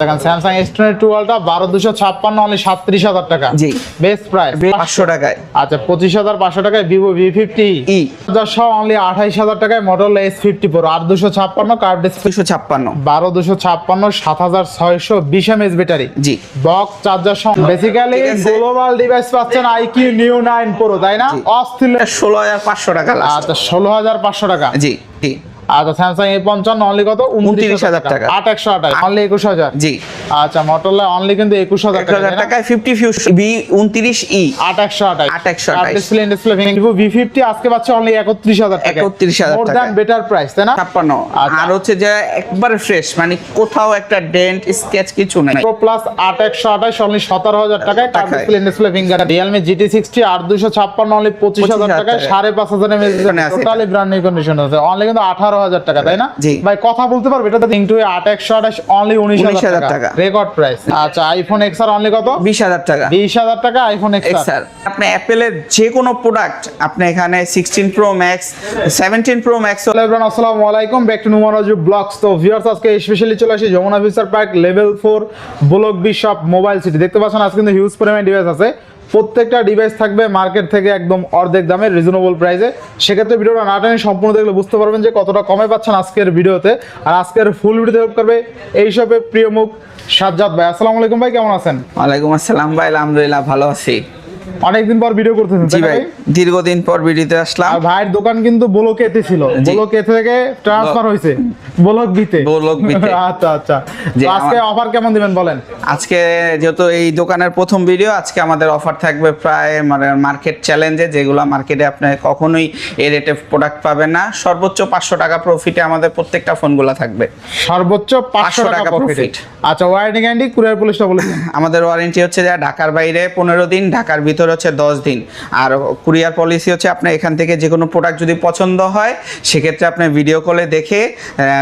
দেখেন Samsung S twenty টুয়েলভটা বারো দুশো ছাপ্পান্ন অনলি সাতত্রিশ হাজার টাকা। জি। বেস্ট প্রাইস পাঁচশো। টাকায়। আচ্ছা পঁচিশ হাজার পাঁচশো টাকায় ভিভো ভি ফিফটি ই। সহ অনলি আঠাইশ হাজার টাকায় মডেল এস ফিফটি প্রো আর দুশো ছাপ্পান্ন কার্ড দুশো ছাপ্পান্ন। বারো দুশো ছাপ্পান্ন সাত হাজার ছয়শো বিশ এমএস ব্যাটারি জি। বক্স চার্জার সহ বেসিক্যালি গ্লোবাল ডিভাইস পাচ্ছেন আইকিউ নিউ নাইন প্রো তাই না। অস্থির ষোলো হাজার পাঁচশো টাকা আচ্ছা ষোলো হাজার পাঁচশো টাকা। জি জি। আচ্ছা স্যামসাং এ পঞ্চান্ন অনলি কত? উনত্রিশ হাজার টাকা। আট একশো আঠাশ অনলি একুশ হাজার। জি। আচ্ছা মোটরলা অনলি কিন্তু একুশ হাজার টাকায় ফিফটি ফিউস বি উনত্রিশ ই আট একশো আঠাশ। আট একশো। Display display Vivo V fifty আজকে পাচ্ছে অনলি একত্রিশ হাজার টাকা 31,000 মোর দ্যান বেটার প্রাইস তাই না? ছাপ্পান্ন। আচ্ছা। আর হচ্ছে যে একবারে ফ্রেশ মানে কোথাও একটা ডেন্ট স্কেচ কিছু নাই। প্রো প্লাস আট একশো আঠাশ অনলি সতেরো হাজার টাকায়। টাকায়। Display display finger Realme GT sixty আট দুশো ছাপ্পান্ন অনলি পঁচিশ হাজার 25,000 টাকায়। সাড়ে পাঁচ হাজার MS totally brand new condition আছে। অনলি কিন্তু আঠারো হাজার টাকা তাই না? ভাই কথা বলতে পারবে এটা ইন্টু আট একশো আঠাশ অনলি উনিশ হাজার টাকা। রেকর্ড প্রাইস আচ্ছা আইফোন এক্স আর অনলি কত? বিশ হাজার টাকা। বিশ হাজার টাকা আইফোন এক্স আর। আপনি অ্যাপেলের যে কোনো প্রোডাক্ট আপনি এখানে sixteen pro max seventeen pro max আসসালামু আলাইকুম। ব্যাক টু নুমারাজু ব্লগস তো ভিউয়ার্স আজকে স্পেশালি চলে আসি Jamuna future park level four block B shop mobile city দেখতে পাচ্ছেন আজকে কিন্তু হিউজ পরিমাণ ডিভাইস আছে। প্রত্যেকটা ডিভাইস থাকবে মার্কেট থেকে একদম অর্ধেক দামে রিজনেবল প্রাইসে সেক্ষেত্রে ভিডিওটা না টানি সম্পূর্ণ দেখলে বুঝতে পারবেন যে কতটা কমে পাচ্ছেন আজকের ভিডিওতে। আর আজকের ফুল ভিডিওতে হেল্প করবে এই সবে প্রিয় মুখ সাজ্জাদ ভাই। আসসালামু আলাইকুম ভাই, কেমন আছেন? ওয়ালাইকুম আসসালাম ভাই, আলহামদুলিল্লাহ ভালো আছি। অনেকদিন পর ভিডিও করতেছেন জি ভাই দীর্ঘদিন পর ভিডিওতে আসলাম। আর ভাইয়ের দোকান কিন্তু বলকেতে ছিল। বলকে থেকে ট্রান্সফার হয়েছে। বলক বিতে বলক বিতে। আচ্ছা আচ্ছা। আজকে অফার কেমন দিবেন বলেন? আজকে যেহেতু এই দোকানের প্রথম ভিডিও আজকে আমাদের অফার থাকবে প্রায় মানে মার্কেট চ্যালেঞ্জে যেগুলো মার্কেটে আপনি কখনোই এই রেটে প্রোডাক্ট পাবেন না। সর্বোচ্চ পাঁচশো টাকা প্রফিটে আমাদের প্রত্যেকটা ফোনগুলো থাকবে। সর্বোচ্চ পাঁচশো 500 টাকা টাকা প্রফিট আচ্ছা ওয়ারেন্টি গ্যারান্টি কুরিয়ার পুলিশটা বলেছেন আমাদের ওয়ারেন্টি হচ্ছে যে ঢাকার বাইরে পনেরো দিন ঢাকার ভিতরে হচ্ছে দশ দিন। আর কুরিয়ার পলিসি হচ্ছে আপনার এখান থেকে যে কোনো প্রোডাক্ট যদি পছন্দ হয় সেক্ষেত্রে আপনি ভিডিও কলে দেখে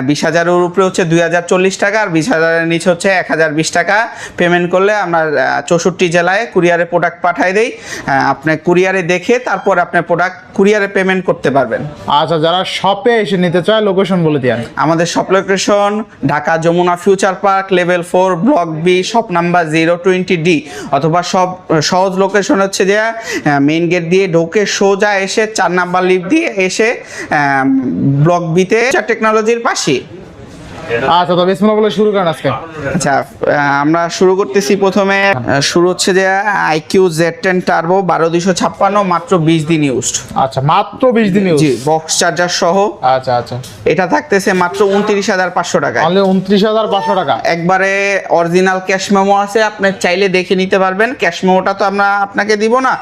বিশ হাজারের উপরে হচ্ছে দুই হাজার চল্লিশ টাকা আর বিশ হাজারের নিচে হচ্ছে এক হাজার বিশ টাকা পেমেন্ট করলে আমরা চৌষট্টি জেলায় কুরিয়ারে প্রোডাক্ট পাঠাই দেই। আহ, আপনি কুরিয়ারে দেখে তারপর আপনি প্রোডাক্ট কুরিয়ারে পেমেন্ট করতে পারবেন। আচ্ছা যারা শপে এসে নিতে চায় লোকেশন বলে দিয়েন। আমাদের shop location Dhaka Jamuna future park level four block B shop number zero twenty D অথবা সব সহজ লোকেশন হচ্ছে যে মেইন গেট দিয়ে ঢোকে সোজা এসে চার নাম্বার লিফট দিয়ে এসে ব্লক বিতে টেকনোলজির পাশে আচ্ছা তো বিসমিল্লাহ বলে শুরু করেন আজকে। আচ্ছা আমরা শুরু করতেছি প্রথমে শুরু হচ্ছে যে আইকিউ জেড টেন টার্বো বারো দুশো ছাপ্পান্ন মাত্র বিশ দিন ইউজড আচ্ছা মাত্র বিশ দিন জি বক্স চার্জার সহ। আচ্ছা আচ্ছা। এটা থাকতেছে মাত্র উনত্রিশ হাজার পাঁচশো অনলি উনত্রিশ হাজার পাঁচশো টাকা। একবারে অরিজিনাল ক্যাশ মেমো আছে আপনি চাইলে দেখে নিতে পারবেন। ক্যাশ মেমোটা তো আমরা আপনাকে দিব না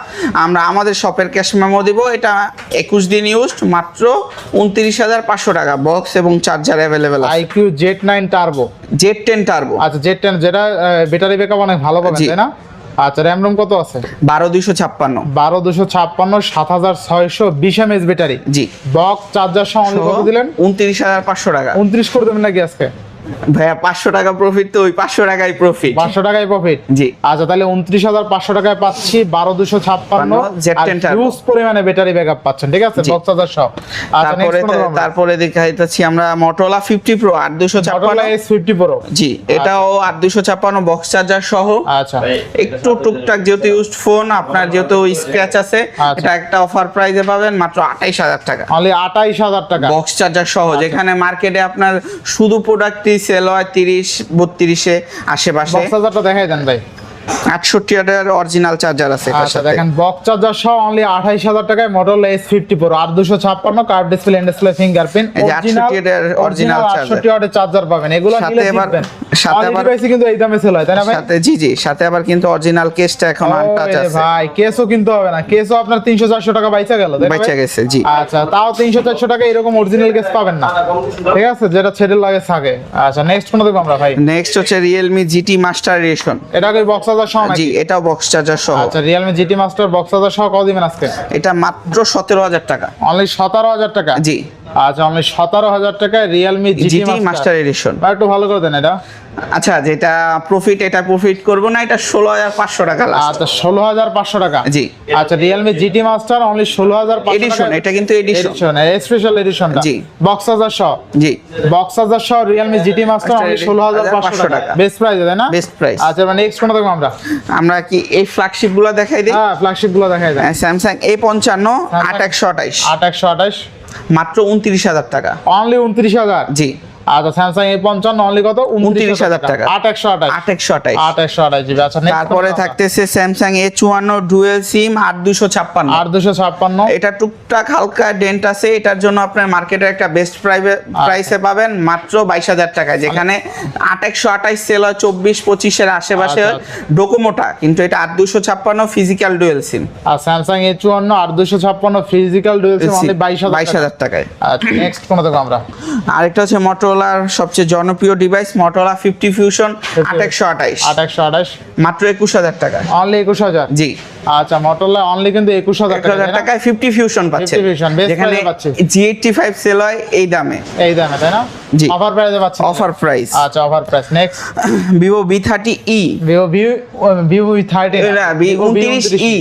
আমরা আমাদের শপের ক্যাশ মেমো দিব। এটা একুশ দিন ইউজড মাত্র উনত্রিশ হাজার পাঁচশো টাকা বক্স এবং charger available iQOO Z nine turbo Z ten turbo আচ্ছা জেড টেন যেটা ব্যাটারি ব্যাকআপ অনেক ভালো পাবেন তাই না? আচ্ছা র্যাম রোম কত আছে? বারো দুইশো ছাপ্পান্ন। বারো দুশো ছাপ্পান্ন সাত হাজার ছয়শো বিশ এমএস ব্যাটারি জি। বক চার্জার সহ দিলেন? উনত্রিশ হাজার পাঁচশো টাকা। উনত্রিশ করে দেবেন নাকি আজকে? ভাইয়া পাঁচশো টাকা প্রফিট তো ওই পাঁচশো টাকাই প্রফিট পাঁচশো টাকায় প্রফিট জি। আচ্ছা তাহলে উনত্রিশ হাজার পাঁচশো টাকায় পাচ্ছি বারো দুশো ছাপ্পান্ন। হিউজ পরিমাণে ব্যাটারি ব্যাকআপ পাচ্ছেন ঠিক আছে? চার্জার সহ। আচ্ছা তারপরে তারপরে দেখাইতেছি আমরা মোটরলা ফিফটি প্রো আট দুশো ছাপ্পান্ন এস ফিফটি প্রো জি এটাও আট দুশো ছাপ্পান্ন বক্স চার্জার সহ। আচ্ছা। একটু টুকটাক যেহেতু ইউজড ফোন আপনার যেহেতু স্ক্র্যাচ আছে আচ্ছা। এটা একটা অফার প্রাইসে পাবেন মাত্র আঠাইশ হাজার টাকা। অনলি আঠাইশ হাজার টাকা। বক্স চার্জার সহ আচ্ছা। যেখানে মার্কেটে আপনার শুধু প্রোডাক্টই সেল হয় তিরিশ বত্রিশে আশেপাশে। দেখাই দেন ভাই। আটষট্টি হাজার অরিজিনাল চার্জার আছে আচ্ছা দেখেন বক্স চার্জার সহ অনলি আঠাইশ হাজার টাকায় মডেল এস ফিফটি প্রো আর দুশো ছাপ্পান্ন কার্ভ ডিসপ্লে ডিসপ্লে ফিঙ্গারপ্রিন্ট এই যে 68 এর original charger। আটষট্টি ওয়াটের চার্জার পাবেন এগুলো সাথে জিতবেন। সাথে আবার- কিন্তু এই দামে সেল হয় তাই না ভাই? সাথে জি জি সাথে আবার কিন্তু অরিজিনাল কেসটা এখন আনটাচ আছে। ভাই কেসও কিনতে হবে না। কেসও আপনার তিনশো চারশো টাকা বাইচা গেল ভাই? গেছে জি। আচ্ছা তাও তিনশো চারশো টাকা এরকম অরিজিনাল কেস পাবেন না। ঠিক আছে যেটা ছেড়ে লাগে থাকে। আচ্ছা নেক্সট কোন দেখব আমরা ভাই। নেক্সট হচ্ছে রিয়েলমি জিটি মাস্টার রেশন এটা বক্স চার্জার সহ জি এটাও বক্স চার্জার সহ। আচ্ছা Realme GT master box charger সহ কত দিবেন আজকে? এটা মাত্র সতেরো হাজার টাকা। অনলি সতেরো হাজার টাকা? জি। আচ্ছা অনলি সতেরো হাজার টাকায় রিয়েলমি GT Master এডিশন একটু ভালো করে দেন এটা। আচ্ছা যেটা প্রফিট এটা প্রফিট করব না এটা ষোলো হাজার পাঁচশো টাকা আচ্ছা ষোলো হাজার পাঁচশো টাকা। জি। আচ্ছা রিয়েলমি জিটি মাস্টার অনলি ষোলো হাজার Edition, এটা কিন্তু। এডিশন স্পেশাল এডিশনটা জি। বক্স হাজার সহ। জি। বক্স হাজার সহ রিয়েলমি জিটি মাস্টার আচ্ছা, অনলি ষোলো হাজার পাঁচশো টাকা। বেস্ট প্রাইস তাই না? Best price। আচ্ছা মানে নেক্সট কোনটা দেখব আমরা? আমরা কি এই ফ্ল্যাগশিপগুলো দেখাই দিই? হ্যাঁ ফ্ল্যাগশিপগুলো দেখাই যায় স্যামসাং এ পঞ্চান্ন আট একশো আঠাইশ আট একশো আঠাশ। মাত্র উনত্রিশ হাজার টাকা। অনলি উনত্রিশ হাজার? জি। আচ্ছা স্যামসাং এ পঞ্চান্ন অনলি কত? 29,000 টাকা। আট একশো আঠাশ। আট একশো আঠাইশ আট একশো আঠাশ জিবি। আচ্ছা তারপরে? থাকতেছে স্যামসাং এ চুয়ান্ন ডুয়েল সিম আট দুশো ছাপ্পান্ন। আট দুশো ছাপ্পান্ন। এটা টুকটাক হালকা ডেন্ট আছে। এটার জন্য আপনার মার্কেটে একটা বেস্ট প্রাইসে পাবেন মাত্র বাইশ হাজার টাকায়। যেখানে আট একশো আঠাইশ সেল হয় চব্বিশ পঁচিশের আশেপাশে আচ্ছা, ডোকোমোটা কিন্তু এটা আট দুশো ছাপ্পান্ন ফিজিক্যাল ডুয়েল সিম আর স্যামসাং এ চুয়ান্ন আট দুশো ছাপ্পান্ন ফিজিক্যাল ডুয়েল সিম বাইশ হাজার বাইশ হাজার টাকায়। আচ্ছা নেক্সট কোনটা দেখব আমরা? আরেকটা হচ্ছে মটোলার সবচেয়ে জনপ্রিয় ডিভাইস মটোলা ফিফটি ফিউশন একশো আঠাইশ একশো আঠাশ। মাত্র একুশ হাজার টাকা। অনলি একুশ হাজার? জি। আচ্ছা মোটরলা অনলি কিন্তু একুশ হাজার টাকায় ফিফটি ফিউশন পাচ্ছে। 50 Fusion, best যেখানে। জি এইটটি ফাইভ সেল হয় এই দামে। এই দামে তাই না? জি। অফার প্রাইসে পাচ্ছি। অফার প্রাইস আচ্ছা offer price next Vivo V thirty E Vivo V Vivo V thirty না, V- 29e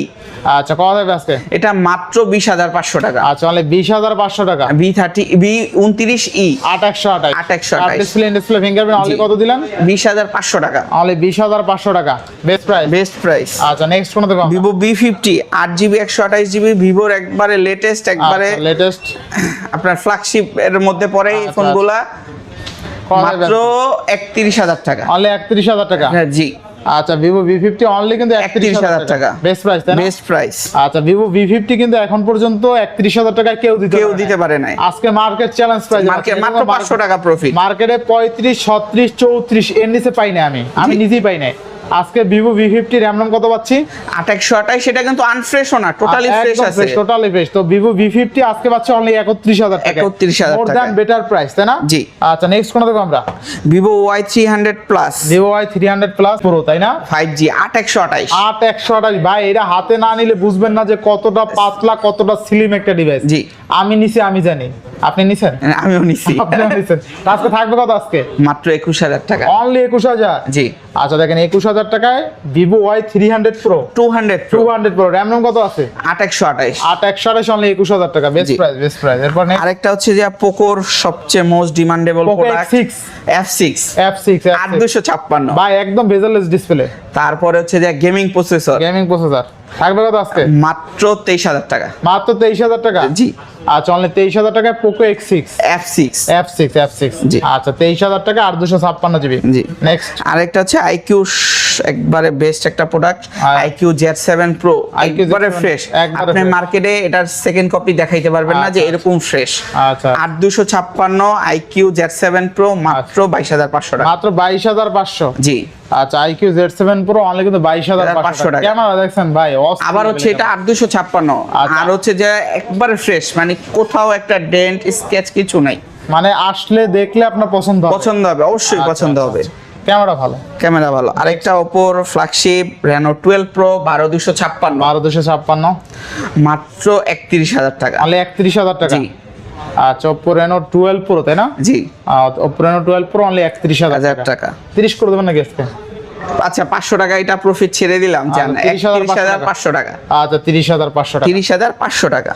আচ্ছা কত থাকবে আজকে? এটা মাত্র বিশ হাজার পাঁচশো টাকা। আচ্ছা অনলি বিশ হাজার পাঁচশো টাকা। বি থার্টি বি উনত্রিশ ই আট একশো আঠাশ। আট একশো। ডিসপ্লে ডিসপ্লে ফিঙ্গারপ্রিন্ট অনলি কত দিলেন? বিশ হাজার পাঁচশো টাকা। অনলি বিশ হাজার পাঁচশো টাকা। বেস্ট প্রাইস বেস্ট প্রাইস আচ্ছা নেক্সট কোন দেখো ভিভো বি ফিফটি আট জিবি একশো আঠাশ জিবি ভিভোর একবারে লেটেস্ট একবারে লেটেস্ট আপনার ফ্ল্যাগশিপ এর মধ্যে পড়ে এই আচ্ছা, ফোনগুলা মাত্র একত্রিশ হাজার টাকা। অনলি একত্রিশ হাজার টাকা। হ্যাঁ জি। আচ্ছা ভিভো ভি ফিফটি অনলি কিন্তু একত্রিশ হাজার টাকা। বেস্ট প্রাইস বেস্ট প্রাইস আচ্ছা ভিভো ভি ফিফটি কিন্তু এখন পর্যন্ত একত্রিশ হাজার টাকা কেউ দিতে কেউ দিতে পারে নাই। আজকে মার্কেট চ্যালেঞ্জ প্রাইস মাত্র পাঁচশো টাকা প্রফিট মার্কেটে পঁয়ত্রিশ ছত্রিশ চৌত্রিশ এর নিচে পাই না আমি। আমি নিজেই পাই নাই। আজকে ভিভো ভি ফিফটি র্যাম নাম কত পাচ্ছি? একশো আঠাশ সেটা কিন্তু আনফ্রেশও না টোটালি ফ্রেশ আছে। টোটালি ফ্রেশ তো ভিভো ভি ফিফটি আজকে পাচ্ছে অনলি একত্রিশ হাজার টাকা। 31,000 মোর। দ্যান বেটার প্রাইস তাই না? জি। আচ্ছা নেক্সট কোন দেখো আমরা? Vivo Y three hundred plus Vivo Y three hundred plus pro তাই না? ফাইভ জি আট একশো আঠাইশ আট একশো আঠাশ। ভাই এটা হাতে না নিলে বুঝবেন না যে কতটা পাতলা কতটা স্লিম একটা ডিভাইস জি। আমি নিছি আমি জানি। আপনি নিছেন? আমিও নিচ্ছি আপনিও নিছেন। আজকে থাকবে কত আজকে? মাত্র একুশ হাজার টাকা। অনলি একুশ হাজার? জি। আচ্ছা দেখেন একুশ হাজার টাকায় Vivo Y three hundred pro two hundred two hundred pro RAM কত আছে? আট একশো আঠাইশ আট একশো আঠাশ অনলি একুশ হাজার টাকা। বেস্ট। প্রাইস বেস্ট প্রাইস এরপর নেক্সট আরেকটা হচ্ছে যে পোকোর সবচেয়ে most demandable product X6 F six F six আট দুশো ছাপ্পান্ন। ভাই একদম বেজারলেস ডিসপ্লে তারপরে হচ্ছে যে গেমিং প্রসেসর গেমিং প্রসেসর থাকবে কত আজকে? মাত্র তেইশ হাজার টাকা। মাত্র তেইশ হাজার টাকা? জি। আচ্ছা অনলি তেইশ হাজার টাকায় Poco X six F six F six F six জি। আচ্ছা তেইশ হাজার টাকা আর দুশো ছাপ্পান্ন জিবি। জি। নেক্সট আরেকটা হচ্ছে আইকিউ একবারে বেস্ট একটা product iQOO Z seven pro একবারে Z7 ফ্রেশ আপনি মার্কেটে এটার সেকেন্ড কপি দেখাইতে পারবেন না যে আচ্ছা, এরকম ফ্রেশ আচ্ছা। আট দুশো ছাপ্পান্ন আইকিউ জেড সেভেন প্রো মাত্র বাইশ হাজার পাঁচশো টাকা। মাত্র বাইশ হাজার পাঁচশো। জি। আচ্ছা iQOO Z seven pro only কিন্তু বাইশ হাজার 500 পাঁচশো টাকা। ক্যামেরা দেখছেন ভাই আবার হচ্ছে এটা আট দুশো ছাপ্পান্ন। আচ্ছা। আর হচ্ছে যে একবারে ফ্রেশ মানে কোথাও একটা ডেন্ট স্কেচ কিছু নাই। মানে আসলে দেখলে আপনার পছন্দ পছন্দ হবে অবশ্যই আচ্ছা, পছন্দ আচ্ছা, হবে। ক্যামেরা ভালো। ক্যামেরা ভালো। আরেকটা ওপোর ফ্ল্যাগশিপ রেনো টুয়েলভ প্রো বারো দুশো ছাপ্পান্ন। বারো দুশো ছাপ্পান্ন। মাত্র একত্রিশ হাজার টাকা। অনলি একত্রিশ হাজার টাকা। আচ্ছা ওপো রেনো টুয়েলভ প্রো তাই না? জি। Oppo Reno twelve pro only একত্রিশ হাজার টাকা। টাকা। তিরিশ করে দেবেন নাকি আজকে? আচ্ছা পাঁচশো টাকা এটা প্রফিট ছেড়ে দিলাম জান। আচ্ছা, 30,500 একত্রিশ হাজার পাঁচশো টাকা। আচ্ছা তিরিশ হাজার পাঁচশো টাকা। তিরিশ হাজার পাঁচশো টাকা।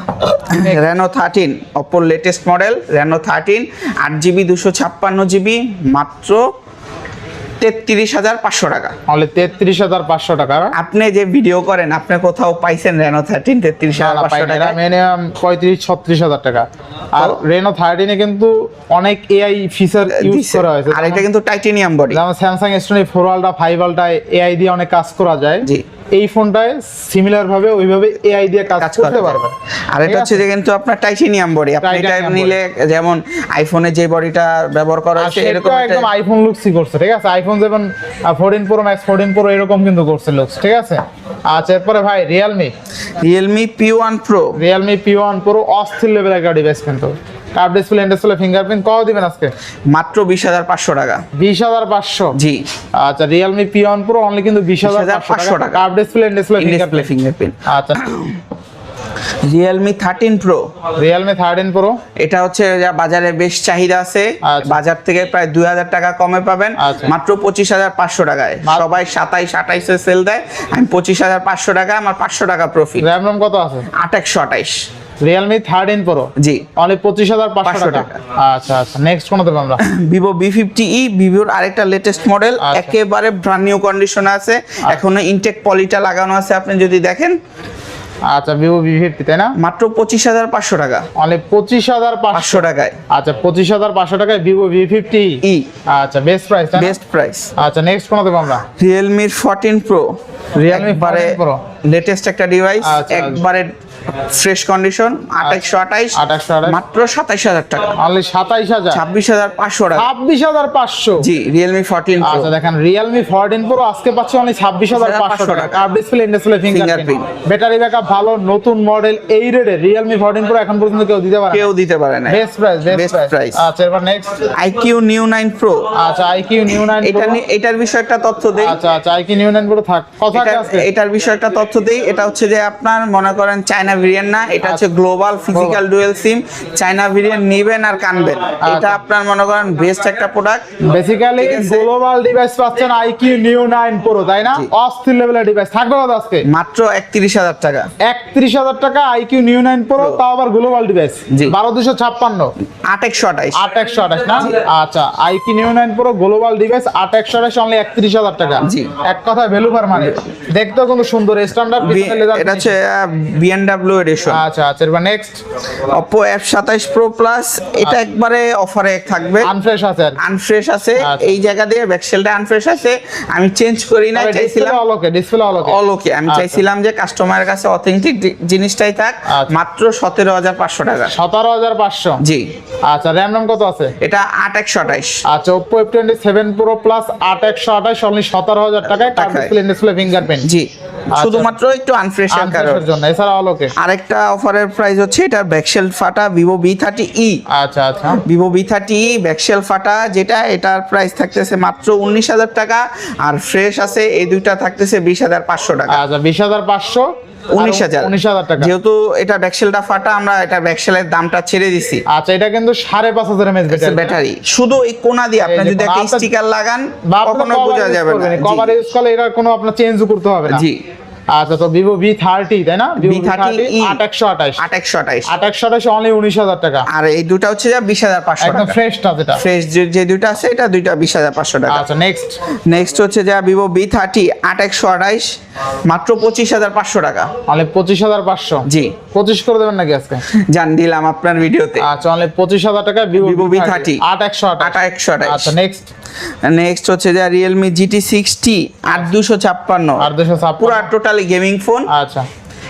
রেনো থার্টিন অপোর লেটেস্ট মডেল রেনো থার্টিন আট জিবি দুশো ছাপ্পান্ন জিবি মাত্র তেত্রিশ হাজার পাঁচশো টাকা। তাহলে তেত্রিশ হাজার পাঁচশো টাকা। আপনি যে ভিডিও করেন আপনি কোথাও পাইছেন রেনো থার্টিন তেত্রিশ হাজার পাঁচশো টাকা মিনিমাম পঁয়ত্রিশ ছত্রিশ হাজার টাকা। আর রেনো থার্টিনে কিন্তু অনেক এআই ফিচার ইউজ করা হয়েছে। আর এটা কিন্তু টাইটেনিয়াম বডি যেমন Samsung S twenty four ultra five ultra AI দিয়ে অনেক কাজ করা যায়। জি। এই ফোনটায় সিমিলার ভাবে ওইভাবে এআই দিয়ে কাজ করতে পারবেন আর এটা হচ্ছে যে কিন্তু আপনার টাইটেনিয়াম বডি আপনি এটা নিলে যেমন আইফোনে যে বডিটা ব্যবহার করা হয়েছে এরকম একদম আইফোন লুকসই করছে ঠিক আছে? আইফোন যেমন fourteen pro max fourteen pro এরকম কিন্তু করছে লুকস ঠিক আছে? আচ্ছা এরপরে ভাই Realme Realme P one pro Realme P one pro অস্থির লেভেল একটা ডিভাইস কিন্তু। Curve display in display fingerprint কত দিবেন আজকে? মাত্র বিশ হাজার পাঁচশো টাকা। বিশ হাজার পাঁচশো? জি। আচ্ছা পি ওয়ান প্রো অনলি কিন্তু বিশ হাজার পাঁচশো 20,500 টাকা। Curve display in display fingerprint আচ্ছা। Realme thirteen pro Realme thirteen pro এটা হচ্ছে যা বাজারে বেশ চাহিদা আছে। আচ্ছা। বাজার থেকে প্রায় দুই হাজার টাকা কমে পাবেন। আচ্ছা। মাত্র পঁচিশ হাজার পাঁচশো টাকায়। সবাই সাতাইশ আঠাইশে সেল দেয়। আমি পঁচিশ হাজার পাঁচশো টাকা আমার পাঁচশো টাকা প্রফিট র্যাম কত আছে? আঠাশশো আঠাইশ। রিয়েলমি থার্টিন প্রো জি। অনলি পঁচিশ হাজার পাঁচশো 500 টাকা। আচ্ছা আচ্ছা নেক্সট কোন দেবো আমরা? ভিভো বি ফিফটি ই ভিভোর আরেকটা লেটেস্ট মডেল আচ্ছা। একেবারে ব্রান্ড নিউ কন্ডিশনে আছে। এখনও ইনটেক পলিটা লাগানো আছে আপনি যদি দেখেন। আচ্ছা ভিভো ভি ফিফটি তাই না? মাত্র পঁচিশ হাজার পাঁচশো টাকা। অনলি পঁচিশ হাজার পাঁচশো। টাকায়। আচ্ছা পঁচিশ হাজার পাঁচশো টাকায় ভিভো ভি ফিফটি ই আচ্ছা বেস্ট প্রাইস বেস্ট প্রাইস আচ্ছা নেক্সট কোন দেবো আমরা? রিয়েলমির ফোরটিন প্রো 14 Pro লেটেস্ট একটা ডিভাইস আচ্ছা, একবারে ফ্রেশ কন্ডিশন আঠাইশশো আঠাইশ 2828 মাত্র সাতাইশ হাজার টাকা। অনলি সাতাইশ হাজার। ছাব্বিশ হাজার পাঁচশো টাকা। ছাব্বিশ হাজার পাঁচশো। জি রিয়েলমি ফোরটিন আচ্ছা দেখেন রিয়েলমি ফোরটিন প্রো আজকে পাচ্ছি অনলি ছাব্বিশ হাজার পাঁচশো টাকা। Curve display in display fingerprint battery backup ভালো নতুন মডেল এই রেটে রিয়েলমি ফোরটিন প্রো এখন পর্যন্ত কেউ দিতে পারে কেউ দিতে পারে না। বেস্ট প্রাইস বেস্ট প্রাইস আচ্ছা এবার next iQOO Neo nine pro আচ্ছা আইকিউ নিউ নাইন এটা এটার বিষয়ে একটা তথ্য দেই। আচ্ছা আচ্ছা আইকিউ নিউ নাইন প্রো থাক। কথা এটার বিষয়ে একটা তথ্য দেই। এটা হচ্ছে যে আপনার মনে করেন চায়না ভেরিয়েন্ট না এটা হচ্ছে global physical dual SIM China variant নিবেন আর কানবেন। এটা আপনার মনে করেন বেস্ট একটা প্রোডাক্ট বেসিক্যালি গ্লোবাল ডিভাইস পাচ্ছেন আইকিউ নিউ নাইন প্রো তাই না? অস্থির লেভেলের ডিভাইস থাকবে কত আজকে? মাত্র একত্রিশ হাজার টাকা। একত্রিশ হাজার টাকা আইকিউ নিউ নাইন প্রো তাও আবার গ্লোবাল ডিভাইস জি। বারো দুশো ছাপ্পান্ন। আট একশো আঠাইশ আট একশো আঠাশ না? আচ্ছা iQOO Neo nine pro global device আট একশো আঠাশ অনলি একত্রিশ হাজার টাকা। জি। এক কথায় ভ্যালু পার মানে দেখতেও কিন্তু সুন্দর স্ট্যান্ডার্ড এটা হচ্ছে বিএনডাব্লিউ এডিশন আচ্ছা আচ্ছা এবার নেক্সট এফ সাতাইশ প্রো প্লাস এটা একবারে অফারে থাকবে। আনফ্রেশ আছে আনফ্রেশ আছে। আচ্ছা। এই জায়গা দিয়ে ব্যাকসেলটা আনফ্রেশ আছে। আমি চেঞ্জ করি না চাইছিলাম অলকে ডিসপ্লে অলকে অলকে আমি আচ্ছা। চাইছিলাম যে কাস্টমারের কাছে অথেন্টিক জিনিসটাই থাক। আচ্ছা। মাত্র সতেরো হাজার পাঁচশো টাকা। সতেরো হাজার পাঁচশো? জি। আচ্ছা র্যাম নাম কত আছে? এটা আট একশো আঠাইশ আচ্ছা প্রো প্লাস আট একশো আঠাশ অনলি সতেরো হাজার টাকায়। কার্ড ডিসপ্লে ডিসপ্লে ফিঙ্গারপ্রিন্ট জি। শুধুমাত্র একটু আনফ্রেশের কারণে। জন্য এছাড়া অলকে আরেকটা অফারের প্রাইস হচ্ছে এটার ব্যাকশেল ফাটা ভিভো ভি থার্টি ই আচ্ছা আচ্ছা। ভিভো ভি থার্টি ব্যাকশেল ফাটা যেটা এটার প্রাইস থাকতেছে মাত্র উনিশ হাজার টাকা আর ফ্রেশ আছে এই দুইটা থাকতেছে বিশ হাজার পাঁচশো টাকা। আচ্ছা বিশ হাজার পাঁচশো। উনিশ হাজার। উনিশ হাজার টাকা। যেহেতু এটা ব্যাকসেলটা ফাটা আমরা এটা ব্যাকসেলের দামটা ছেড়ে দিছি। আচ্ছা এটা কিন্তু সাড়ে পাঁচ হাজার ব্যাটারি শুধু এই কোনা দিয়ে আপনি যদি একটা স্টিকার লাগান কখনো বোঝা যাবে না। কভার ইউজ করলে এটা কোনো আপনার চেঞ্জও করতে হবে না। জি। আচ্ছা তো ভিভো ভি থার্টি তাই না? ভি থার্টি E আট একশো আঠাশ আট একশো আঠাইশ আট একশো আঠাশ অনলি উনিশ হাজার টাকা। আর এই দুটা হচ্ছে যা বিশ হাজার পাঁচশো টাকা। ফ্রেশটা যেটা। ফ্রেশ যে দুইটা আছে এটা দুইটা বিশ হাজার পাঁচশো টাকা। আচ্ছা নেক্সট নেক্সট হচ্ছে যা ভিভো বি থার্টি আট একশো আঠাইশ মাত্র পঁচিশ হাজার পাঁচশো টাকা। অনলি পঁচিশ হাজার পাঁচশো। জি। পঁচিশ করে দেবেন নাকি আজকে? জান দিলাম আপনার ভিডিওতে। আচ্ছা অনলি পঁচিশ হাজার টাকা ভিভো ভি থার্টি আট একশো আঠাশ আট একশো আঠাইশ আচ্ছা নেক্সট নেক্সট হচ্ছে যে রিয়েলমি জিটি সিক্সটি আট দুশো ছাপ্পান্ন। দুশো পুরা টোটালি গেমিং ফোন আচ্ছা।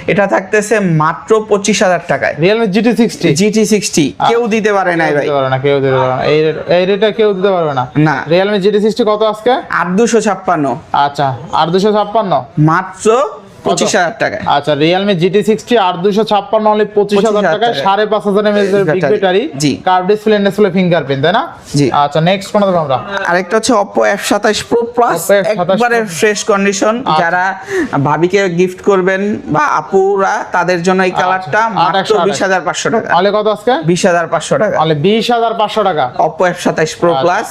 এটা থাকতেছে মাত্র পঁচিশ হাজার টাকায়। Realme GT sixty GT sixty কেউ দিতে পারে নাই ভাই। না কেউ দিতে পারে না। এই রেট- কেউ দিতে পারবে না? না। রিয়েলমি জিটি সিক্সটি কত আজকে? আট দুশো ছাপ্পান্ন। আচ্ছা আর দুশো ছাপ্পান্ন। মাত্র পঁচিশ হাজার টাকায়। আচ্ছা রিয়েলমি জিটি সিক্সটি আট দুশো ছাপ্পান্ন অনলি পঁচিশ হাজার 25,000 টাকায় টাকায়। সাড়ে পাঁচ হাজার এমএস এর বিগ ব্যাটারি জি। কার্ভ ডিসপ্লে ডিসপ্লে ফিঙ্গারপ্রিন্ট তাই না? জি। আচ্ছা নেক্সট কোন দেবো আমরা? আরেকটা হচ্ছে Oppo F27 একবারে ফ্রেশ কন্ডিশন আচ্ছা। যারা ভাবিকে গিফট করবেন বা আপুরা তাদের জন্য এই কালারটা মাত্র 28,000 বিশ হাজার পাঁচশো টাকা। অনলি কত আজকে? বিশ হাজার পাঁচশো টাকা। অনলি বিশ হাজার পাঁচশো টাকা। অপো এফ সাতাইশ প্রো আচ্ছা। প্লাস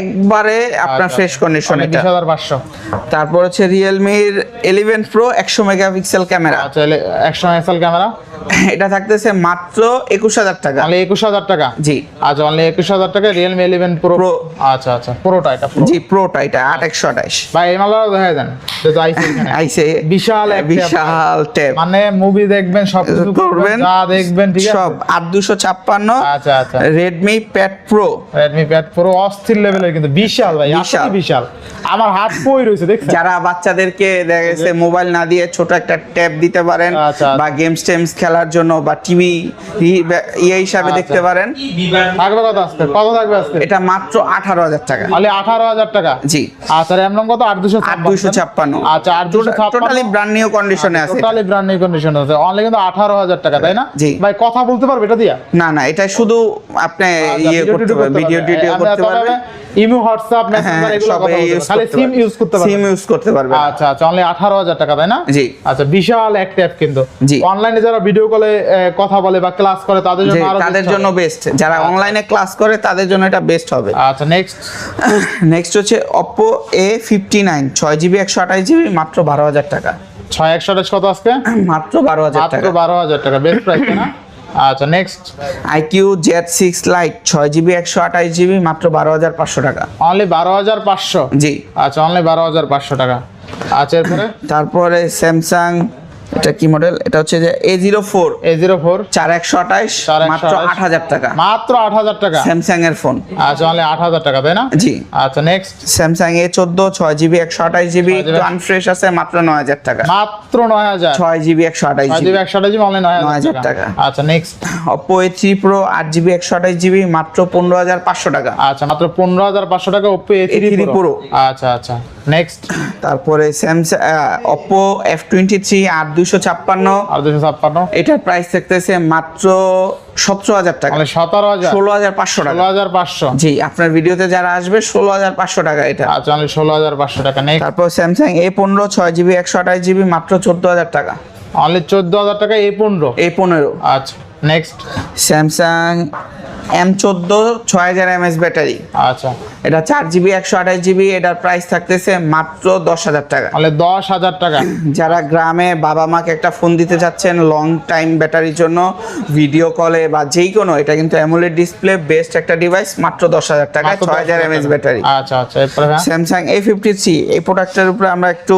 একবারে আপনার ফ্রেশ কন্ডিশন এটা। তারপর হচ্ছে রিয়েলমির ইলেভেন প্রো একশো মেগাপিক্সেল ক্যামেরা। আচ্ছা একশো এক্সএল ক্যামেরা? এটা থাকতেছে মাত্র একুশ হাজার টাকা। অনলি একুশ হাজার টাকা? জি। আচ্ছা অনলি একুশ হাজার টাকা রিয়েলমি ইলেভেন প্রো Pro। আচ্ছা আচ্ছা পুরোটা এটা Pro। জি প্রোটা এটা আট একশো আঠাইশ ভাই এই মালাও দেখা দেন। আইসি। আইসে। বিশাল এক বিশাল ট্যাব মানে মুভি দেখবেন সব কিছু করবেন যা দেখবেন ঠিক আছে? সব আট দুশো ছাপ্পান্ন আচ্ছা আচ্ছা। Redmi pad pro Redmi pad পুরো অস্থির লেভেলের কিন্তু বিশাল ভাই বিশাল। বিশাল। আমার হাত রয়েছে দেখছেন? যারা বাচ্চাদেরকে দেখা গেছে মোবাইল না দিয়ে ছোট একটা ট্যাব দিতে পারেন আচ্ছা। বা গেমস টেমস খেলার জন্য বা টিভি ইয়ে হিসাবে আচ্ছা। দেখতে পারেন। থাকবে কত আজকে? কত থাকবে আজকে? এটা মাত্র আঠারো হাজার টাকা। অনলি আঠারো হাজার টাকা? জি। আচ্ছা র্যাম কত? আট দুশো আট দুইশো ছাপ্পান্ন। আচ্ছা আট দুশো টোটালি ব্র্যান্ড নিউ কন্ডিশনে আছে টোটালি ব্র্যান্ড নিউ কন্ডিশন আছে। অনলি কিন্তু আঠারো হাজার টাকা তাই না? জি। ভাই কথা বলতে পারবে এটা দিয়া? না না এটা শুধু আপনি আচ্ছা, ইয়ে করতে পারবেন ভিডিও টিডিও করতে পারবেন। ইমো হোয়াটসঅ্যাপ মেসেঞ্জার এগুলো কথা বলতে সিম ইউজ করতে পারবে। সিম ইউজ করতে পারবে। আচ্ছা আচ্ছা অনলি আঠারো হাজার টাকা তাই না? জি। আচ্ছা বিশাল অ্যাপ কিন্তু। অনলাইনে যারা ভিডিও কলে কথা বলে বা ক্লাস করে তাদের জন্য আরও তাদের জন্য বেস্ট যারা অনলাইনে ক্লাস করে তাদের জন্য এটা বেস্ট হবে। আচ্ছা নেক্সট নেক্সট হচ্ছে জিবি একশো আঠাশ জিবি মাত্র বারো হাজার টাকা। ছয় একশো আঠাশ কত আজকে? মাত্র বারো হাজার মাত্র টাকা। বারো হাজার টাকা বেস্ট প্রাইস না? আচ্ছা next iQOO Z six lite ছয় জিবি একশো আঠাশ জিবি মাত্র বারো হাজার পাঁচশো টাকা। অনলি বারো হাজার পাঁচশো? জি। আচ্ছা অনলি বারো হাজার পাঁচশো টাকা। আচ্ছা এরপরে? তারপরে স্যামসাং এটা কি মডেল এটা হচ্ছে যে A zero four A zero four চার একশো আঠাশ 4128 মাত্র আট হাজার টাকা। মাত্র আট হাজার টাকা? স্যামসাং এর ফোন আচ্ছা অনলি আট হাজার টাকা তাই না? জি। আচ্ছা নেক্সট স্যামসাং এ চোদ্দ ছয় জিবি একশো আঠাশ জিবি 6GB একটু আনফ্রেশ আছে মাত্র নয় হাজার টাকা। মাত্র নয় হাজার? ছয় জিবি একশো আঠাশ জিবি। একশো জিবি অনলি নয় হাজার 9,000 টাকা। আচ্ছা next Oppo A three pro আট জিবি একশো আঠাশ জিবি মাত্র পনেরো হাজার পাঁচশো টাকা। আচ্ছা মাত্র পনেরো হাজার পাঁচশো টাকা A three A3 pro Pro। আচ্ছা আচ্ছা নেক্সট তারপরে Samsung Oppo F twenty three আট দুশো ছাপ্পান্ন। আর দুশো ছাপ্পান্ন? এটার প্রাইস থাকতেছে মাত্র সতেরো হাজার টাকা। মানে সতেরো হাজার? ষোলো হাজার পাঁচশো ষোলো টাকা হাজার পাঁচশো। জি আপনার ভিডিওতে যারা আসবে ষোলো হাজার পাঁচশো টাকা এটা। আচ্ছা অনলি ষোলো হাজার পাঁচশো টাকা। নেক্সট তারপর স্যামসাং এ পনেরো ছয় জিবি একশো আঠাশ জিবি মাত্র চোদ্দ হাজার টাকা। অনলি চোদ্দ হাজার টাকা এ পনেরো? এ পনেরো। আচ্ছা। নেক্সট স্যামসাং এম চোদ্দ ছয় হাজার এমএস ব্যাটারি। আচ্ছা। এটা চার জিবি একশো আঠাশ জিবি এটার প্রাইস থাকতেছে মাত্র দশ হাজার টাকা। তাহলে দশ হাজার টাকা। যারা গ্রামে বাবা মাকে একটা ফোন দিতে চাচ্ছেন লং টাইম ব্যাটারির জন্য ভিডিও কলে বা যেই কোনো এটা কিন্তু অ্যামোলেড ডিসপ্লে বেস্ট একটা ডিভাইস মাত্র দশ হাজার টাকা ছয় হাজার 10,000 এমএস ব্যাটারি। আচ্ছা আচ্ছা স্যামসাং এ ফিফটি থ্রি এই প্রোডাক্টের উপরে আমরা একটু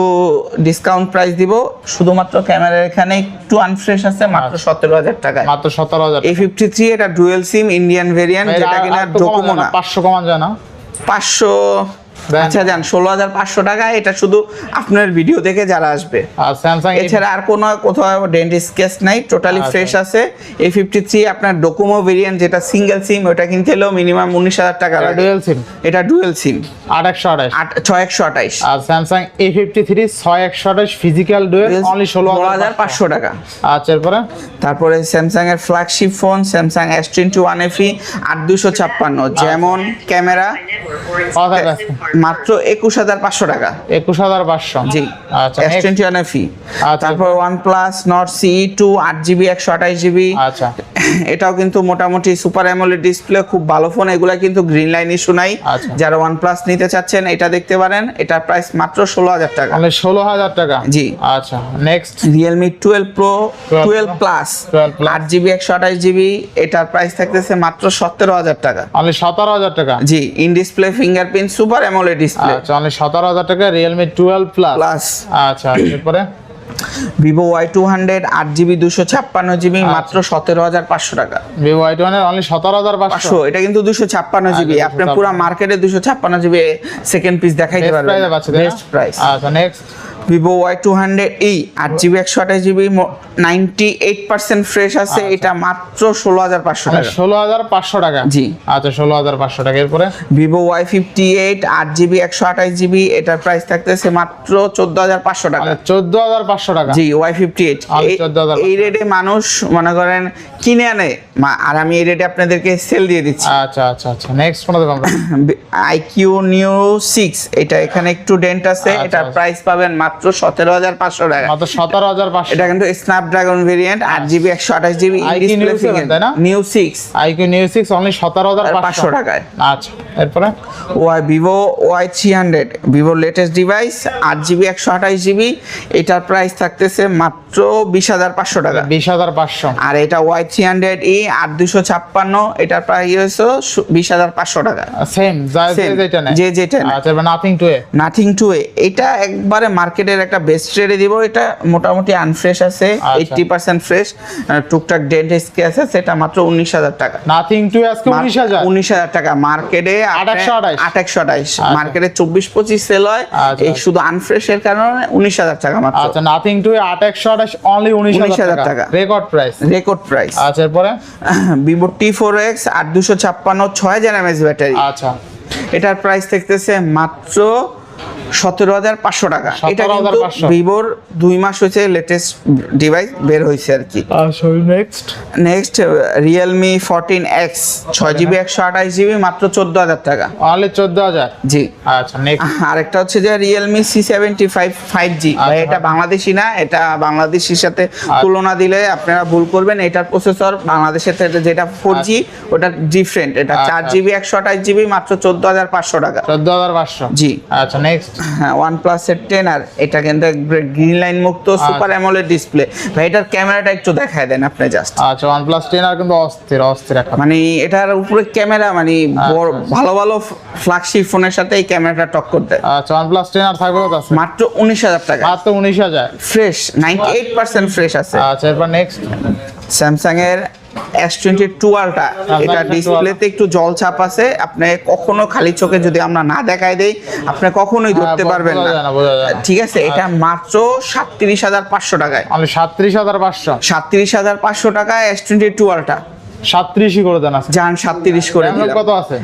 ডিসকাউন্ট প্রাইস দিব। শুধুমাত্র ক্যামেরার এখানে একটু আনফ্রেশ আছে মাত্র আচ্ছা। সতেরো হাজার টাকা মাত্র সতেরো হাজার এ ফিফটি থ্রি এটা ডুয়েল সিম ইন্ডিয়ান ভেরিয়েন্ট যেটা কিনা ডোকোমো না পাঁচশো কমান যায় না পাঁচশো। আচ্ছা যান ষোলো হাজার পাঁচশো টাকা এটা শুধু আপনার ভিডিও দেখে যারা আসবে। আর স্যামসাং এছাড়া আর কোনো কোথাও ডেন্ট স্কেচ নাই টোটালি আচ্ছা। ফ্রেশ আছে। এ ফিফটি থ্রি আপনার ডোকোমো ভেরিয়েন্ট যেটা সিঙ্গেল সিম ওটা কিনতে হলেও মিনিমাম উনিশ হাজার টাকা ডুয়েল সিম এটা ডুয়েল সিম আট একশো আঠাশ। ছয় একশো আঠাইশ আর স্যামসাং এ ফিফটি থ্রি ছয় একশো আঠাশ ফিজিক্যাল ডুয়েল অনলি ষোলো হাজার পাঁচশো। টাকা। আচ্ছা এরপরে? তারপরে স্যামসাং এর flagship phone Samsung S twenty one FE আট দুশো ছাপ্পান্ন। যেমন ক্যামেরা? মাত্র একুশ হাজার পাঁচশো টাকা। একুশ হাজার পাঁচশো। জি। আচ্ছা S next। Twenty one FE আচ্ছা। তারপর OnePlus Nord C two আট জিবি একশো আঠাশ জিবি আচ্ছা। এটাও কিন্তু মোটামুটি সুপার অ্যামোলেড ডিসপ্লে খুব ভালো ফোন এগুলা কিন্তু গ্রিন লাইন ইস্যু নাই। আচ্ছা। যারা ওয়ান প্লাস নিতে চাচ্ছেন এটা দেখতে পারেন। এটার প্রাইস মাত্র ষোলো হাজার টাকা। মানে ষোলো হাজার টাকা? জি। আচ্ছা next Realme twelve pro 12 twelve plus 12 plus। আট জিবি একশো আঠাশ জিবি এটার প্রাইস থাকতেছে মাত্র সতেরো হাজার টাকা। মানে সতেরো হাজার টাকা? জি in display fingerprint super AMOLED display display আচ্ছা অনলি সতেরো হাজার টাকা Realme 12 প্লাস প্লাস আচ্ছা এরপরে? ভিভো ওয়াই টু হান্ড্রেড আট জিবি দুশো ছাপ্পান্ন জিবি আচ্ছা। মাত্র সতেরো হাজার পাঁচশো টাকা। ভিভো ওয়াই টোয়েনের অনলি সতেরো হাজার পাঁচশো। এটা কিন্তু দুশো ছাপ্পান্ন জিবি। 256 আপনি পুরো মার্কেটে দুশো ছাপ্পান্ন জিবি সেকেন্ড পিস দেখাইতে পারবেন। বেস্ট প্রাইস আচ্ছা next Vivo Y two hundred E আট জিবি একশো আঠাশ GB ninety eight percent fresh আছে এটা মাত্র ষোলো হাজার পাঁচশো টাকা। ষোলো হাজার পাঁচশো টাকা? জি। আচ্ছা ষোলো হাজার পাঁচশো টাকা। এরপরে? ভিভো ওয়াই ফিফটি এইট আট জিবি একশো আঠাশ জিবি এটার প্রাইস থাকতেছে মাত্র চোদ্দ হাজার পাঁচশো টাকা। চোদ্দ হাজার পাঁচশো টাকা। জি ওয়াই ফিফটি এইট আমি 14,500 এই রেটে মানুষ মনে করেন কিনে আনে। মা- আর আমি এই রেটে আপনাদেরকে সেল দিয়ে দিচ্ছি। আচ্ছা আচ্ছা আচ্ছা। নেক্সট ফোন দেবো আইকিউ নিউ সিক্স এটা এখানে একটু ডেন্ট আছে আচ্ছা, এটার আচ্ছা। প্রাইস পাবেন মাত্র সতেরো হাজার পাঁচশো টাকা। মাত্র সতেরো হাজার পাঁচশো। এটা কিন্তু স্ন্যাপড্রাগন ভেরিয়েন্ট আট জিবি একশো আঠাশ জিবি IQ Neo 7 তাই না? Neo six iQOO Neo six only সতেরো হাজার পাঁচশো। টাকায়। আচ্ছা এরপরে? Y Vivo Y three hundred ভিভোর লেটেস্ট ডিভাইস আট জিবি একশো আঠাশ জিবি এটার প্রাইস থাকতেছে মাত্র বিশ হাজার পাঁচশো টাকা। বিশ হাজার পাঁচশো। আর এটা ওয়াই থ্রি হান্ড্রেড ই আট দুশো ছাপ্পান্ন এটার প্রাইস হয়েছে বিশ হাজার পাঁচশো টাকা। সেম যা যেটা যে যেটা। আচ্ছা Nothing two A. Nothing two A. এটা একবারে মার্কেটের একটা বেস্ট রেটে দিব। এটা মোটামুটি আনফ্রেশ আছে আচ্ছা। এইটটি পার্সেন্ট ফ্রেশ টুকটাক ডেন্ট স্কেচ আছে সেটা মাত্র উনিশ হাজার টাকা। নাথিং টু আজকে উনিশ হাজার? উনিশ হাজার টাকা। মার্কেটে 2828 আট একশো আঠাইশ মার্কেটে চব্বিশ পঁচিশ সেল হয়। আচ্ছা। এই শুধু আনফ্রেশের কারণে উনিশ হাজার টাকা মাত্র। আচ্ছা নাথিং টু একশো আঠাশ অনলি উনিশ 19,000 হাজার টাকা। টাকা। রেকর্ড প্রাইস রেকর্ড প্রাইস আচ্ছা এরপরে? ভিভো টি ফোর এক্স আট দুশো ছাপ্পান্ন ছয় হাজার এমএস ব্যাটারি। আচ্ছা। এটার প্রাইস থাকতেছে মাত্র সতেরো হাজার পাঁচশো টাকা। এটা কিন্তু ভিভোর দুই মাস হয়েছে লেটেস্ট ডিভাইস বের হয়েছে আর কি। আচ্ছা next next Realme fourteen X ছয় জিবি একশো আঠাশ জিবি মাত্র চোদ্দ হাজার টাকা। অনলি চোদ্দ হাজার? জি। আচ্ছা আরেকটা হচ্ছে যে Realme C seventy five five G আচ্ছা। এটা বাংলাদেশি না এটা বাংলাদেশির সাথে তুলনা দিলে আপনারা ভুল করবেন এটার প্রসেসর বাংলাদেশের যেটা ফোর জি ওটা ডিফারেন্ট এটা আচ্ছা। চার জিবি একশো আঠাশ জিবি মাত্র চোদ্দ হাজার পাঁচশো টাকা। চোদ্দ হাজার পাঁচশো। জি। আচ্ছা নেক্সট হ্যাঁ ওয়ান প্লাসের টেন আর এটা কিন্তু গ্রিন লাইন মুক্ত। সুপার অ্যামোলেড ডিসপ্লে ভাই এটার ক্যামেরাটা একটু দেখায় দেন আপনি জাস্ট আচ্ছা ওয়ান প্লাস টেন আর কিন্তু অস্থির অস্থির মানে এটার উপরে ক্যামেরা মানে আচ্ছা। ভালো ভালো ফ্ল্যাগশিপ ফোনের সাথে এই ক্যামেরাটা টক্কর দেয়। আচ্ছা ওয়ান প্লাস টেন আর থাকবে মাত্র উনিশ হাজার টাকা। মাত্র উনিশ হাজার। Fresh ninety eight percent fresh আছে। আচ্ছা এরপর নেক্সট স্যামসাং এর এস টোয়েন্টি টু আলটা এটা ডিসপ্লেতে একটু জল ছাপ আছে। কখনো খালি চোখে যদি আমরা না দেখাই দেই আপনি কখনোই ধরতে পারবেন ঠিক আছে এটা মাত্র সাতত্রিশ হাজার পাঁচশো টাকায়। সাতত্রিশ হাজার পাঁচশো। সাতত্রিশ হাজার পাঁচশো টাকায় এস টোয়েন্টি টু 37 করে দেন আছে। জান 37 করে দিলাম। কত আছে?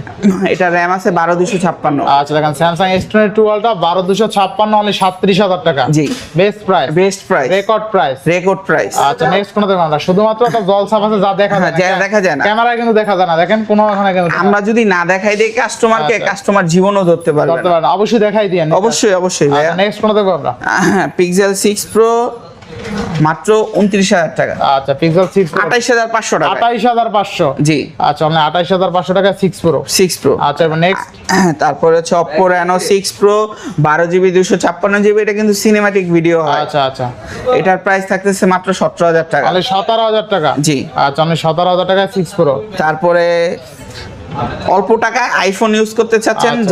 এটা RAM আছে 12256 আচ্ছা দেখেন Samsung S22 Ultra 12256 অনলি 37000 টাকা। জি। Best price best price record price record price আচ্ছা নেক্সট কোন দেখুন আমরা শুধুমাত্র একটা জলসাপ আছে যা দেখা যায় না। দেখা যায় না। ক্যামেরা কিন্তু দেখা যায় না। দেখেন কোন ওখানে কিন্তু আমরা যদি না দেখাই দেই কাস্টমারকে কাস্টমার জীবনও ধরতে পারবে না। অবশ্যই দেখাই দিয়েন অবশ্যই অবশ্যই নেক্সট কোন দেখব আমরা? পিক্সেল 6 প্রো মাত্র উনত্রিশ হাজার টাকা। আচ্ছা পিক্সেল সিক্স আঠাইশ হাজার পাঁচশো টাকা আঠাইশ হাজার পাঁচশো? জি। আচ্ছা আমরা আঠাইশ হাজার পাঁচশো টাকা সিক্স প্রো সিক্স প্রো আচ্ছা নেক্সট তারপরে হচ্ছে অপো রেনো সিক্স প্রো বারো জিবি দুশো ছাপ্পান্ন জিবি এটা কিন্তু সিনেমাটিক ভিডিও হয়। আচ্ছা আচ্ছা। এটার প্রাইস থাকতেছে মাত্র সতেরো হাজার টাকা। তাহলে সতেরো হাজার টাকা? জি। আচ্ছা আমি সতেরো হাজার টাকা সিক্স প্রো তারপরে অল্প টাকায় আইফোন ইউজ করতে চাচ্ছেন আচ্ছা।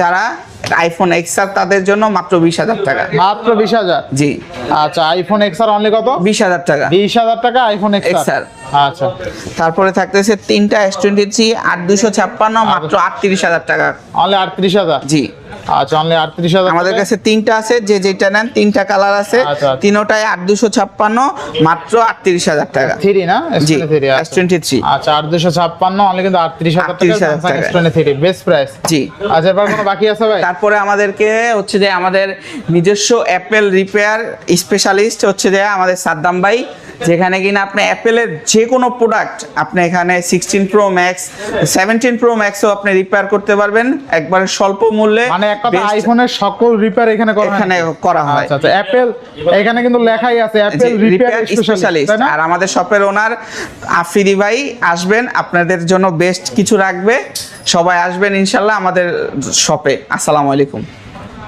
আইফোন এক্স আর তাদের জন্য মাত্র বিশ হাজার টাকা। মাত্র বিশ হাজার? জি। আচ্ছা আইফোন এক্স আর অনলি কত? বিশ হাজার টাকা। বিশ হাজার টাকা আইফোন এক্স XR আচ্ছা। তারপরে থাকতেছে তিনটা এস টোয়েন্টি থ্রি আট দুশো ছাপ্পান্ন মাত্র আটত্রিশ হাজার টাকা। অনলি আটত্রিশ হাজার? জি। আচ্ছা অনলি আটত্রিশ হাজার আমাদের কাছে তিনটা আছে যে যেটা নেন তিনটা কালার আছে। আচ্ছা, আচ্ছা। তিনোটায় আট দুশো ছাপ্পান্ন মাত্র আটত্রিশ হাজার টাকা। থ্রি না? জি এস টোয়েন্টি থ্রি আচ্ছা। আট দুশো ছাপ্পান্ন অনলি কিন্তু আটত্রিশ হাজার টাকা। 38,000 স্যামসাং টাকা। S twenty three best price জি। আচ্ছা এবার কোনো বাকি আছে ভাই? তারপরে আমাদেরকে হচ্ছে যে আমাদের নিজস্ব অ্যাপেল রিপেয়ার স্পেশালিস্ট হচ্ছে যে আমাদের সাদ্দাম ভাই যেখানে কিনা আপনি অ্যাপেলের যে কোনো প্রোডাক্ট আপনি এখানে sixteen pro max seventeen pro ম্যাক্সও আপনি রিপেয়ার করতে পারবেন। একবারে স্বল্প মূল্যে মানে এক কথা আইফোনের সকল রিপেয়ার এখানে করা? এখানে করা হয়। আচ্ছা আচ্ছা। অ্যাপেল এখানে কিন্তু লেখাই আছে অ্যাপেল রিপেয়ার স্পেশালিস্ট আর আমাদের শপের ওনার আফ্রিদি ভাই আসবেন আপনাদের জন্য বেস্ট কিছু রাখবে। সবাই আসবেন ইনশাল্লাহ আমাদের শপে আসসালামু আলাইকুম।